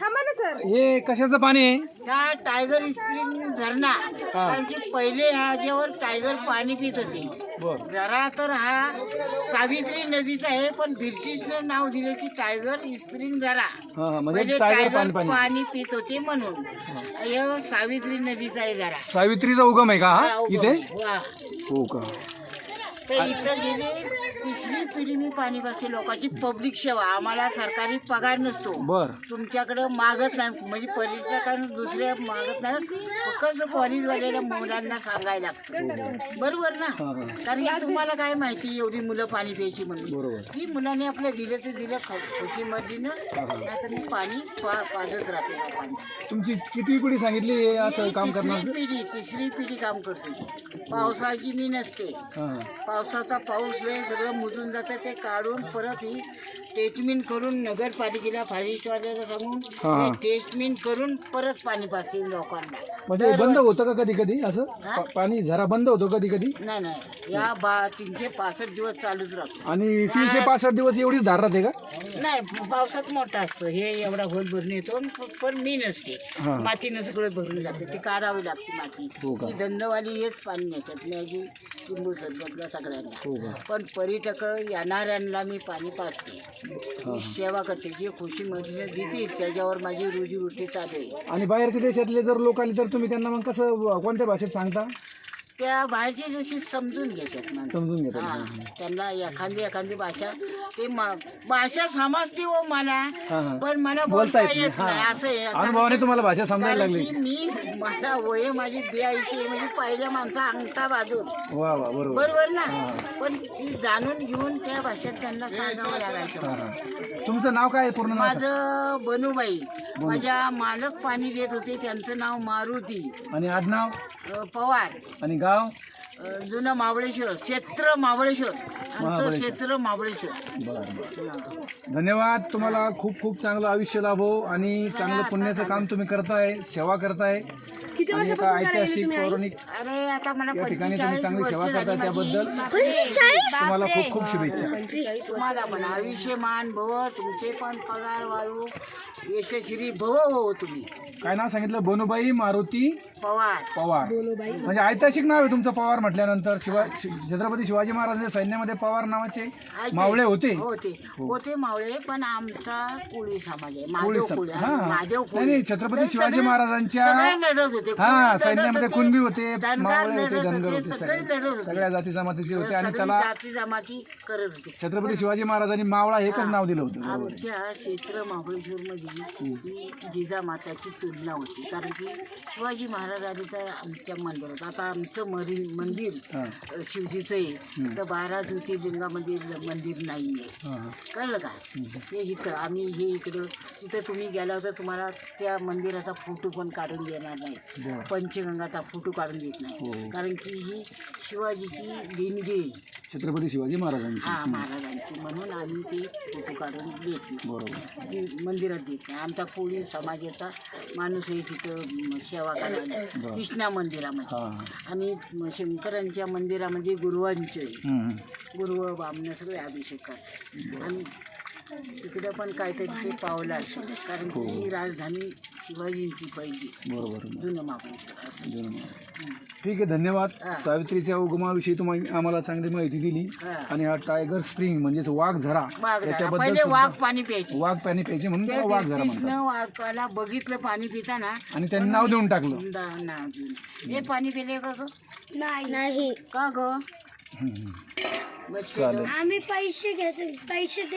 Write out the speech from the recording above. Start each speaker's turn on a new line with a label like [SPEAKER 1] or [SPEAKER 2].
[SPEAKER 1] थांबा ना सर.
[SPEAKER 2] हे कशाचं पाणी आहे?
[SPEAKER 3] ह्या टायगर स्प्रिंग धरणा कारण की पहिले ह्याच्यावर टायगर पाणी पित होते.
[SPEAKER 2] बर.
[SPEAKER 3] जरा तर हा सावित्री नदीचा आहे पण ब्रिटिशनं नाव दिले की टायगर स्प्रिंग जरा.
[SPEAKER 2] हा हा म्हणजे टायगर पाणी
[SPEAKER 3] टायगर
[SPEAKER 2] पाणी
[SPEAKER 3] पाणी. पित होते म्हणून. हे सावित्री नदीचा आहे जरा.
[SPEAKER 2] सावित्रीचा उगम आहे का
[SPEAKER 3] हा,
[SPEAKER 2] हा
[SPEAKER 3] उगम.
[SPEAKER 2] इथे?
[SPEAKER 3] वा.
[SPEAKER 2] हो का.
[SPEAKER 3] तर इथं गेले तिसरी पिढी मी पाणी पाचते लोकांची पब्लिक सेवा. आम्हाला सरकारी पगार नसतो.
[SPEAKER 2] बर.
[SPEAKER 3] तुमच्याकडं मागत नाही. म्हणजे पर्यटकांना दुसऱ्या मागत नाही. फक्त कॉलेजवाल्याला मुलांना सांगायला लागतं. बरोबर ना. कारण की तुम्हाला काय माहिती? एवढी मुलं पाणी प्यायची म्हणून.
[SPEAKER 2] बरोबर.
[SPEAKER 3] की मुलांनी आपलं दिलं. तर दिलं खुशी मर्जीनं. नाहीतर मी पाणी पा पाजत राहते पाणी
[SPEAKER 2] तुमची किती पिढी सांगितली हे असं काम करणार?
[SPEAKER 3] तिसरी पिढी तिसरी पिढी काम करते. पावसाची मी नसते.
[SPEAKER 2] हा हा.
[SPEAKER 3] पावसाचा पाऊस लय सगळं मुजून जातं ते काढून परत ही टेटमेंट करून नगरपालिकेला फायरिस्टवाल्याला सांगून
[SPEAKER 2] हा, हा.
[SPEAKER 3] टेटमेंट करून परत पाणी पाजतील लोकांना.
[SPEAKER 2] म्हणजे बंद होतं का कधी कधी असं?
[SPEAKER 3] हा?
[SPEAKER 2] पा- पाणी झरा बंद होतो कधी कधी?
[SPEAKER 3] नाही नाही. या बा तीनशे पासष्ट दिवस चालूच राहतो.
[SPEAKER 2] आणि तीनशे पासष्ट दिवस एवढीच धार राहते का?
[SPEAKER 3] नाही पावसात मोठा असतो. हे एवढा खोल भरून येतो प- पण मी नसते
[SPEAKER 2] हा.
[SPEAKER 3] मातीनं सगळं भरून जाते. ती काढावी लागते माती.
[SPEAKER 2] हो का?
[SPEAKER 3] ती धंदवाली हेच पाणी नेतात. मॅगी लिंबू सरबतला
[SPEAKER 2] हो
[SPEAKER 3] सगळ्यांना.
[SPEAKER 2] का?
[SPEAKER 3] पण पर्यटक येणाऱ्यांना मी पाणी पाजते. मी सेवा करते जी खुशी मधली देते त्याच्यावर माझी रोजीरोटी चालू आहे
[SPEAKER 2] आणि बाहेरच्या देशातले जर लोक आले तर तुम्ही त्यांना मग कसं कोणत्या भाषेत सांगता?
[SPEAKER 3] त्या बाहेरची जशी समजून घेतात माणसं.
[SPEAKER 2] समजून घेतात
[SPEAKER 3] हा त्यांना एखादी एखादी भाषा ते मा- भाषा समजते हो मला
[SPEAKER 2] हा.
[SPEAKER 3] पण मला
[SPEAKER 2] बोलता येत नाही. हा.
[SPEAKER 3] असं आहे
[SPEAKER 2] अनुभवाने तुम्हाला भाषा समजायला
[SPEAKER 3] कारण
[SPEAKER 2] लागली
[SPEAKER 3] की मी मला वय माझी ब्याऐंशी म्हणजे पहिल्या माणसा अंगठा बाजून
[SPEAKER 2] वा वा बरोबर
[SPEAKER 3] बरोबर ना. पण ती जाणून घेऊन त्या भाषेत त्यांना सांगावं लागायचं
[SPEAKER 2] हा. तुमचं नाव काय आहे पूर्ण नाव
[SPEAKER 3] माझं बनूबाई माझ्या मालक पाणी देत होते त्यांचं नाव मारुती.
[SPEAKER 2] आणि आडनाव
[SPEAKER 3] अ, पवार.
[SPEAKER 2] आणि गाव?
[SPEAKER 3] अ, जुनं मावळेश्वर क्षेत्र मावळेश्वर. आमचं. क्षेत्र मावळेश्वर.
[SPEAKER 2] बरं बरं. धन्यवाद तुम्हाला खूप खूप चांगलं आयुष्य लाभो आणि चांगलं पुण्याचं काम तुम्ही करताय सेवा करताय.
[SPEAKER 1] किती
[SPEAKER 2] आणि एका ऐतिहासिक पौराणिक
[SPEAKER 3] अरे आता मला
[SPEAKER 2] या ठिकाणी तुम्ही
[SPEAKER 3] 45
[SPEAKER 2] चांगली
[SPEAKER 3] वर्ष
[SPEAKER 2] सेवा
[SPEAKER 3] झाली.
[SPEAKER 2] करताय
[SPEAKER 3] माझी.
[SPEAKER 2] त्याबद्दल तुम्हाला खूप खूप शुभेच्छा.
[SPEAKER 3] पंचेचाळीस तुम्हाला पण आयुष्यमान भव तुमचे पण पगार वाळू यशस्वी भव हो तुम्ही.
[SPEAKER 2] काय नाव सांगितलं? बोनुबाई मारुती
[SPEAKER 3] पवार.
[SPEAKER 2] पवार. म्हणजे ऐतिहासिक नाव आहे तुमचं पवार म्हटल्यानंतर. शिवा शि- छत्रपती शिवाजी महाराजांच्या सैन्यामध्ये पवार नावाचे मावळे होते.
[SPEAKER 3] होते. होते मावळे पण आमचा कोळी समाज आहे.
[SPEAKER 2] कोळी
[SPEAKER 3] महादेव
[SPEAKER 2] सम-
[SPEAKER 3] कोळी
[SPEAKER 2] हा.
[SPEAKER 3] महादेव
[SPEAKER 2] नाही, नाही, छत्रपती शिवाजी महाराजांच्या
[SPEAKER 3] सगळे लढत होते.
[SPEAKER 2] हा
[SPEAKER 3] कोळी लढत
[SPEAKER 2] सैन्यामध्ये कुणबी होते
[SPEAKER 3] धनगर
[SPEAKER 2] मावळे होते
[SPEAKER 3] लढत
[SPEAKER 2] धनगर
[SPEAKER 3] होते,
[SPEAKER 2] होते
[SPEAKER 3] सगळे
[SPEAKER 2] सगळे.
[SPEAKER 3] लढत होते.
[SPEAKER 2] सगळ्या जाती जमातीचे होते आणि
[SPEAKER 3] सगळी
[SPEAKER 2] त्याला
[SPEAKER 3] जाती जमाती करत होते.
[SPEAKER 2] छत्रपती शिवाजी महाराजांनी मावळा एकच नाव दिलं होतं. बरोबर.
[SPEAKER 3] आमच्या क्षेत्र महाबळेश्वर मध्ये ही जिजामाताची तुलना होती. कारण की शिवाजी महाराजांनी तर आमच्या मंदिरात आता आमचं मरी मंदिर
[SPEAKER 2] हा,
[SPEAKER 3] अ, शिवजीचं आहे. तर बारा ज्योतिर्लिंगामध्ये मंदिर नाही आहे
[SPEAKER 2] हा, हा.
[SPEAKER 3] कळलं का? हे इथं आम्ही हे इकडं तिथं तुम्ही गेला होता तुम्हाला त्या मंदिराचा फोटो पण काढून देणार नाही.
[SPEAKER 2] बरं.
[SPEAKER 3] पंचगंगाचा फोटो काढून देत
[SPEAKER 2] हो.
[SPEAKER 3] नाही कारण की ही शिवाजीची देणगी आहे.
[SPEAKER 2] छत्रपती शिवाजी महाराजांची.
[SPEAKER 3] हा महाराजांची. म्हणून आम्ही ते फोटो काढून देत नाही.
[SPEAKER 2] बरोबर.
[SPEAKER 3] ती मंदिरात देत नाही. आमचा कोळी समाजाचा माणूस आहे तिथं सेवा करायला.
[SPEAKER 2] बरं.
[SPEAKER 3] कृष्णा मंदिरामध्ये.
[SPEAKER 2] हा. हा.
[SPEAKER 3] आणि शंकरांच्या मंदिरामध्ये गुरुवांचे.
[SPEAKER 2] हम्म.
[SPEAKER 3] गुरुव बामणं सगळे अभिषेक करतात. आणि तिकडं पण काहीतरी ते पावलं असेल कारण की ही राजधानी शिवाजींची पहिली.
[SPEAKER 2] बरोबर
[SPEAKER 3] जुनं महाबळेश्वर
[SPEAKER 2] बरोबर. ठीक आहे धन्यवाद.
[SPEAKER 3] हा.
[SPEAKER 2] सावित्रीच्या उगमाविषयी तुम्ही आम्हाला चांगली माहिती दिली.
[SPEAKER 3] हा.
[SPEAKER 2] आणि हा टायगर स्प्रिंग म्हणजेच वाघ झरा
[SPEAKER 3] वाघ झाला.
[SPEAKER 2] याच्याबद्दल
[SPEAKER 3] पहिले
[SPEAKER 2] सुद्धा-
[SPEAKER 3] वाघ पाणी प्यायचे.
[SPEAKER 2] वाघ पाणी प्यायचे म्हणून
[SPEAKER 3] त्या
[SPEAKER 2] त्याला वाघ झरा म्हणतात.
[SPEAKER 3] ब्रिटिशनं वाघाला बघितलं पाणी पिताना.
[SPEAKER 2] आणि त्यांनी नाव देऊन टाकलं.
[SPEAKER 3] दा- नाव देऊन. हे पाणी पिले का ग?
[SPEAKER 1] नाही.
[SPEAKER 3] का ग?
[SPEAKER 2] चालेल.
[SPEAKER 1] आम्ही पैसे घेतो. पैसे